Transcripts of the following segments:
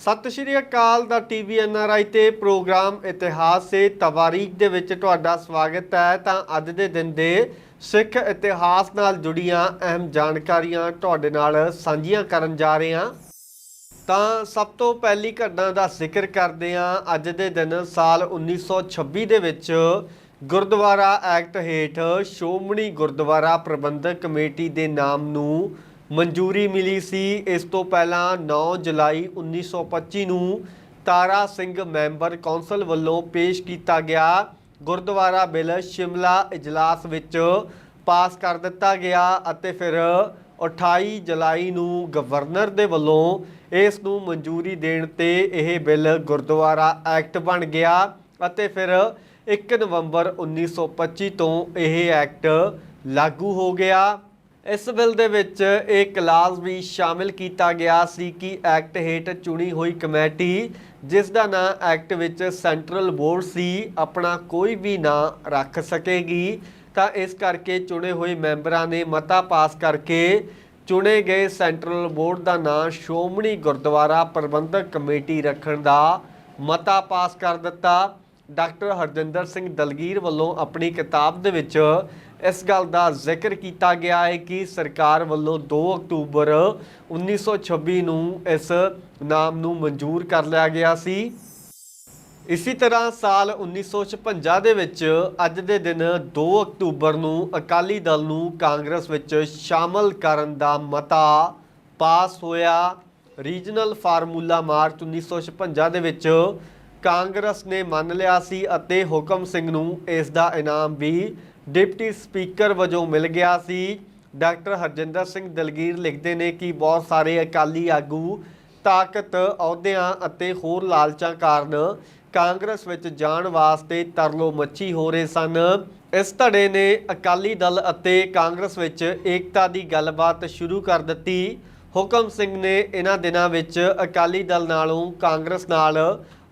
ਸਤਿ ਸ਼੍ਰੀ ਅਕਾਲ ਦਾ ਟੀਵੀ ਐਨਆਰਆਈ ਤੇ ਪ੍ਰੋਗਰਾਮ ਇਤਿਹਾਸ ਸੇ ਤਵਾਰੀਖ ਦੇ ਵਿੱਚ ਤੁਹਾਡਾ ਸਵਾਗਤ ਹੈ। ਤਾਂ ਅੱਜ ਦੇ ਦਿਨ ਦੇ ਸਿੱਖ ਇਤਿਹਾਸ ਨਾਲ ਜੁੜੀਆਂ ਅਹਿਮ ਜਾਣਕਾਰੀਆਂ ਤੁਹਾਡੇ ਨਾਲ ਸਾਂਝੀਆਂ ਕਰਨ ਜਾ ਰਹੇ ਹਾਂ। ਤਾਂ ਸਭ ਤੋਂ ਪਹਿਲੀ ਘਟਨਾ ਦਾ ਜ਼ਿਕਰ ਕਰਦੇ ਹਾਂ ਅੱਜ ਦੇ ਦਿਨ ਸਾਲ 1926 ਦੇ ਵਿੱਚ ਗੁਰਦੁਆਰਾ ਐਕਟ ਹੇਠ ਸ਼੍ਰੋਮਣੀ ਗੁਰਦੁਆਰਾ ਪ੍ਰਬੰਧਕ ਕਮੇਟੀ ਦੇ ਨਾਮ ਨੂੰ ਮਨਜ਼ੂਰੀ ਮਿਲੀ ਸੀ। ਇਸ ਤੋਂ ਪਹਿਲਾਂ 9 ਜੁਲਾਈ 1925 ਨੂੰ ਤਾਰਾ ਸਿੰਘ ਮੈਂਬਰ ਕੌਂਸਲ ਵੱਲੋਂ ਪੇਸ਼ ਕੀਤਾ ਗਿਆ। ਗੁਰਦੁਆਰਾ ਬਿੱਲ ਸ਼ਿਮਲਾ ਇਜਲਾਸ ਵਿੱਚ ਪਾਸ ਕਰ ਦਿੱਤਾ ਗਿਆ ਅਤੇ ਫਿਰ 28 ਜੁਲਾਈ ਨੂੰ ਗਵਰਨਰ ਦੇ ਵੱਲੋਂ ਇਸ ਨੂੰ ਮਨਜ਼ੂਰੀ ਦੇਣ ਤੇ ਇਹ ਬਿੱਲ ਗੁਰਦੁਆਰਾ ਐਕਟ ਬਣ ਗਿਆ ਅਤੇ ਫਿਰ 1 ਨਵੰਬਰ 1925 ਤੋਂ ਇਹ ਐਕਟ ਲਾਗੂ ਹੋ ਗਿਆ। ਇਸ ਬਿੱਲ ਦੇ ਵਿੱਚ ਇਹ ਕਲਾਸ ਵੀ ਸ਼ਾਮਿਲ ਕੀਤਾ ਗਿਆ ਸੀ ਕਿ ਐਕਟ ਹੇਠ ਚੁਣੀ ਹੋਈ ਕਮੇਟੀ, ਜਿਸ ਦਾ ਨਾਂ ਐਕਟ ਵਿੱਚ ਸੈਂਟਰਲ ਬੋਰਡ ਸੀ, ਆਪਣਾ ਕੋਈ ਵੀ ਨਾਂ ਰੱਖ ਸਕੇਗੀ। ਤਾਂ ਇਸ ਕਰਕੇ ਚੁਣੇ ਹੋਏ ਮੈਂਬਰਾਂ ਨੇ ਮਤਾ ਪਾਸ ਕਰਕੇ ਚੁਣੇ ਗਏ ਸੈਂਟਰਲ ਬੋਰਡ ਦਾ ਨਾਂ ਸ਼੍ਰੋਮਣੀ ਗੁਰਦੁਆਰਾ ਪ੍ਰਬੰਧਕ ਕਮੇਟੀ ਰੱਖਣ ਦਾ ਮਤਾ ਪਾਸ ਕਰ ਦਿੱਤਾ। ਡਾਕਟਰ ਹਰਜਿੰਦਰ ਸਿੰਘ ਦਲਗੀਰ ਵੱਲੋਂ ਆਪਣੀ ਕਿਤਾਬ ਦੇ ਵਿੱਚ ਇਸ ਗੱਲ ਦਾ ਜ਼ਿਕਰ ਕੀਤਾ ਗਿਆ ਹੈ ਕਿ ਸਰਕਾਰ ਵੱਲੋਂ 2 ਅਕਤੂਬਰ 1926 ਨੂੰ ਇਸ ਨਾਮ ਨੂੰ ਮਨਜ਼ੂਰ ਕਰ ਲਿਆ ਗਿਆ ਸੀ। ਇਸੇ ਤਰ੍ਹਾਂ ਸਾਲ 1956 ਦੇ ਵਿੱਚ ਅੱਜ ਦੇ ਦਿਨ 2 ਅਕਤੂਬਰ ਨੂੰ ਅਕਾਲੀ ਦਲ ਨੂੰ ਕਾਂਗਰਸ ਵਿੱਚ ਸ਼ਾਮਲ ਕਰਨ ਦਾ ਮਤਾ ਪਾਸ ਹੋਇਆ। ਰੀਜਨਲ ਫਾਰਮੂਲਾ ਮਾਰਚ 1956 ਦੇ ਵਿੱਚ ਕਾਂਗਰਸ ਨੇ ਮੰਨ ਲਿਆ ਸੀ ਅਤੇ ਹੁਕਮ ਸਿੰਘ ਨੂੰ ਇਸ ਦਾ ਇਨਾਮ ਵੀ ਡਿਪਟੀ ਸਪੀਕਰ ਵਜੋਂ ਮਿਲ ਗਿਆ ਸੀ। ਡਾਕਟਰ ਹਰਜਿੰਦਰ ਸਿੰਘ ਦਲਗੀਰ ਲਿਖਦੇ ਨੇ ਕਿ ਬਹੁਤ ਸਾਰੇ ਅਕਾਲੀ ਆਗੂ ਤਾਕਤ, ਅਹੁਦਿਆਂ ਅਤੇ ਹੋਰ ਲਾਲਚਾਂ ਕਾਰਨ ਕਾਂਗਰਸ ਵਿੱਚ ਜਾਣ ਵਾਸਤੇ ਤਰਲੋ ਮੱਛੀ ਹੋ ਰਹੇ ਸਨ। ਇਸ ਧੜੇ ਨੇ ਅਕਾਲੀ ਦਲ ਅਤੇ ਕਾਂਗਰਸ ਵਿੱਚ ਏਕਤਾ ਦੀ ਗੱਲਬਾਤ ਸ਼ੁਰੂ ਕਰ ਦਿੱਤੀ। ਹੁਕਮ ਸਿੰਘ ਨੇ ਇਹਨਾਂ ਦਿਨਾਂ ਵਿੱਚ ਅਕਾਲੀ ਦਲ ਨਾਲੋਂ ਕਾਂਗਰਸ ਨਾਲ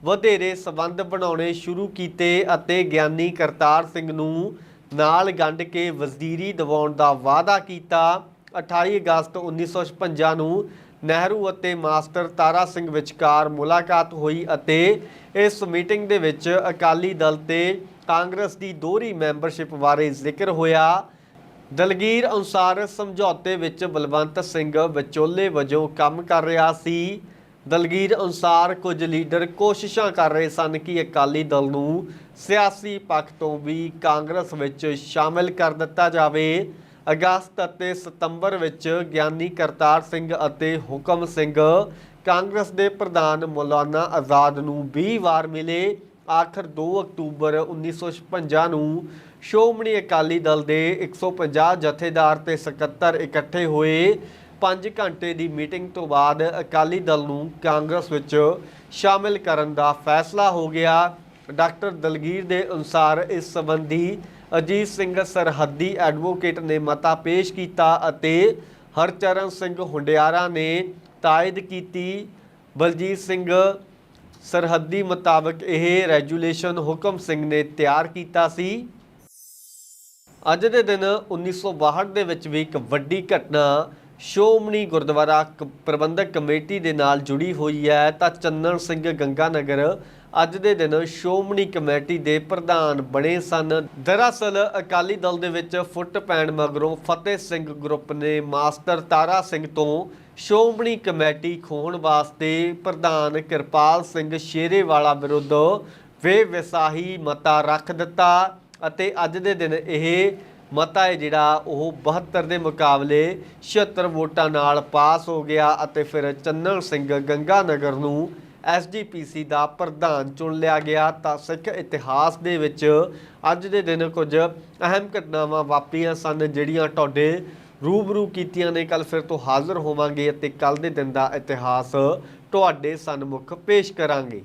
ਵਧੇਰੇ ਸਬੰਧ ਬਣਾਉਣੇ ਸ਼ੁਰੂ ਕੀਤੇ ਅਤੇ ਗਿਆਨੀ ਕਰਤਾਰ ਸਿੰਘ ਨੂੰ ਨਾਲ ਗੰਢ ਕੇ ਵਜ਼ੀਰੀ ਦਿਵਾਉਣ ਦਾ ਵਾਅਦਾ ਕੀਤਾ। 28 ਅਗਸਤ 1956 ਨੂੰ ਨਹਿਰੂ ਅਤੇ ਮਾਸਟਰ ਤਾਰਾ ਸਿੰਘ ਵਿਚਕਾਰ ਮੁਲਾਕਾਤ ਹੋਈ ਅਤੇ ਇਸ ਮੀਟਿੰਗ ਦੇ ਵਿੱਚ ਅਕਾਲੀ ਦਲ ਤੇ ਕਾਂਗਰਸ ਦੀ ਦੋਹਰੀ ਮੈਂਬਰਸ਼ਿਪ ਬਾਰੇ ਜ਼ਿਕਰ ਹੋਇਆ। ਦਲਗੀਰ ਅਨੁਸਾਰ ਸਮਝੌਤੇ ਵਿੱਚ ਬਲਵੰਤ ਸਿੰਘ ਵਿਚੋਲੇ ਵਜੋਂ ਕੰਮ ਕਰ ਰਿਹਾ ਸੀ। ਦਲਗੀਰ ਅਨੁਸਾਰ ਕੁਝ ਲੀਡਰ ਕੋਸ਼ਿਸ਼ਾਂ ਕਰ ਰਹੇ ਸਨ ਕਿ ਅਕਾਲੀ ਦਲ ਨੂੰ ਸਿਆਸੀ ਪੱਖ ਤੋਂ ਵੀ ਕਾਂਗਰਸ ਵਿੱਚ ਸ਼ਾਮਿਲ ਕਰ ਦਿੱਤਾ ਜਾਵੇ। ਅਗਸਤ ਅਤੇ ਸਤੰਬਰ ਵਿੱਚ ਗਿਆਨੀ ਕਰਤਾਰ ਸਿੰਘ ਅਤੇ ਹੁਕਮ ਸਿੰਘ ਕਾਂਗਰਸ ਦੇ ਪ੍ਰਧਾਨ ਮੌਲਾਨਾ ਆਜ਼ਾਦ ਨੂੰ 20 ਵਾਰ ਮਿਲੇ। ਆਖਰ 2 ਅਕਤੂਬਰ 1956 ਨੂੰ ਸ਼੍ਰੋਮਣੀ ਅਕਾਲੀ ਦਲ ਦੇ 150 ਜਥੇਦਾਰ ਤੇ ਸਕੱਤਰ ਇਕੱਠੇ ਹੋਏ। 5 ਘੰਟੇ ਦੀ ਮੀਟਿੰਗ ਤੋਂ ਬਾਅਦ ਅਕਾਲੀ ਦਲ ਨੂੰ ਕਾਂਗਰਸ ਵਿੱਚ ਸ਼ਾਮਿਲ ਕਰਨ ਦਾ ਫੈਸਲਾ ਹੋ ਗਿਆ। ਡਾਕਟਰ ਦਲਗੀਰ ਦੇ ਅਨੁਸਾਰ ਇਸ ਸੰਬੰਧੀ ਅਜੀਤ ਸਿੰਘ ਸਰਹੱਦੀ ਐਡਵੋਕੇਟ ਨੇ ਮਤਾ ਪੇਸ਼ ਕੀਤਾ ਅਤੇ ਹਰਚਰਨ ਸਿੰਘ ਹੁੰਡਿਆਰਾ ਨੇ ਤਾਇਦ ਕੀਤੀ। ਬਲਜੀਤ ਸਿੰਘ ਸਰਹੱਦੀ ਮੁਤਾਬਕ ਇਹ ਰੈਜੂਲੇਸ਼ਨ ਹੁਕਮ ਸਿੰਘ ਨੇ ਤਿਆਰ ਕੀਤਾ ਸੀ। ਅੱਜ ਦੇ ਦਿਨ 1962 ਦੇ ਵਿੱਚ ਵੀ ਇੱਕ ਵੱਡੀ ਘਟਨਾ ਸ਼੍ਰੋਮਣੀ ਗੁਰਦੁਆਰਾ ਕ- ਪ੍ਰਬੰਧਕ ਕਮੇਟੀ ਦੇ ਨਾਲ ਜੁੜੀ ਹੋਈ ਹੈ। ਤਾਂ ਚੰਨਣ ਸਿੰਘ ਗੰਗਾ ਨਗਰ ਅੱਜ ਦੇ ਦਿਨ ਸ਼੍ਰੋਮਣੀ ਕਮੇਟੀ ਦੇ ਪ੍ਰਧਾਨ ਬਣੇ ਸਨ। ਦਰਅਸਲ, ਅਕਾਲੀ ਦਲ ਦੇ ਵਿੱਚ ਫੁੱਟ ਪੈਣ ਮਗਰੋਂ ਫਤਿਹ ਸਿੰਘ ਗਰੁੱਪ ਨੇ ਮਾਸਟਰ ਤਾਰਾ ਸਿੰਘ ਤੋਂ ਸ਼੍ਰੋਮਣੀ ਕਮੇਟੀ ਖੋਣ ਵਾਸਤੇ ਪ੍ਰਧਾਨ ਕਿਰਪਾਲ ਸਿੰਘ ਸ਼ੇਰੇਵਾਲਾ ਵਿਰੁੱਧ ਵੇ ਵਿਸਾਹੀ ਮਤਾ ਰੱਖ ਦਿੱਤਾ ਅਤੇ ਅੱਜ ਦੇ ਦਿਨ ਇਹ ਮਤਾ ਹੈ ਜਿਹੜਾ ਉਹ 72 ਦੇ ਮੁਕਾਬਲੇ 76 ਵੋਟਾਂ ਨਾਲ ਪਾਸ ਹੋ ਗਿਆ ਅਤੇ ਫਿਰ ਚੰਨਣ ਸਿੰਘ ਗੰਗਾ ਨਗਰ ਨੂੰ ਐਸਜੀਪੀਸੀ ਦਾ ਪ੍ਰਧਾਨ ਚੁਣ ਲਿਆ ਗਿਆ। ਤਾਂ ਸਿੱਖ ਇਤਿਹਾਸ ਦੇ ਵਿੱਚ ਅੱਜ ਦੇ ਦਿਨ ਕੁਝ ਅਹਿਮ ਘਟਨਾਵਾਂ ਵਾਪਰੀਆਂ ਸਨ, ਜਿਹੜੀਆਂ ਤੁਹਾਡੇ ਰੂਬਰੂ ਕੀਤੀਆਂ ਨੇ। ਕੱਲ ਫਿਰ ਤੋਂ ਹਾਜ਼ਰ ਹੋਵਾਂਗੇ ਅਤੇ ਕੱਲ ਦੇ ਦਿਨ ਦਾ ਇਤਿਹਾਸ ਤੁਹਾਡੇ ਸਨਮੁਖ ਪੇਸ਼ ਕਰਾਂਗੇ।